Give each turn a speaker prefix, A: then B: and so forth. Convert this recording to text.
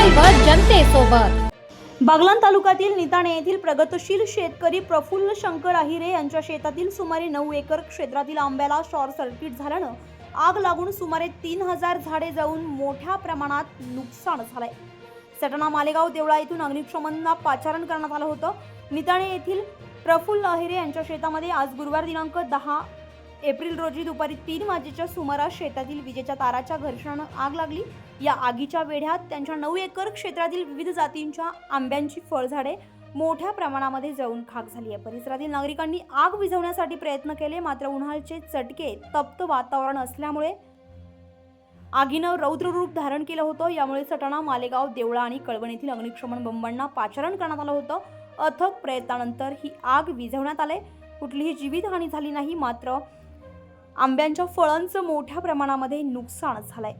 A: Live
B: जनतेसोबत. बागलान तालुक्यातील निताणे येथील प्रगतशील शेतकरी प्रफुल्ल शंकर आहिरे यांच्या शेतातील सुमारे नऊ एकर क्षेत्रातील आंब्याला शॉर्ट सर्किट झाल्यानं आग लागून सुमारे तीन हजार झाडे जाऊन मोठ्या प्रमाणात नुकसान झालंय. सटना मालेगाव देवळा येथून अग्निशमनला पाचारण करण्यात आलं होतं. निताणे येथील प्रफुल्ल अहिरे यांच्या शेतामध्ये आज गुरुवार दिनांक दहा एप्रिल रोजी दुपारी तीन वाजेच्या सुमारास शेतातील विजेच्या ताराच्या घर्षणानं आग लागली. या आगीच्या वेढ्यात त्यांच्या नऊ एकर क्षेत्रातील विविध जातींच्या आंब्यांची फळझाडे मोठ्या प्रमाणामध्ये जळून खाक झाली आहे. परिसरातील नागरिकांनी आग विझवण्यासाठी प्रयत्न केले मात्र उन्हाळ्याचे चटके तप्त वातावरण असल्यामुळे आगीनं रौद्र रूप धारण केलं होतं. यामुळे सटाणा मालेगाव देवळा आणि कळवण येथील अग्निशमन बंबांना पाचारण करण्यात आलं होतं. अथक प्रयत्नानंतर ही आग विझवण्यात आले. कुठलीही जीवितहानी झाली नाही मात्र आंब्यांच्या फळांचं मोठ्या प्रमाणामध्ये नुकसान झालंय.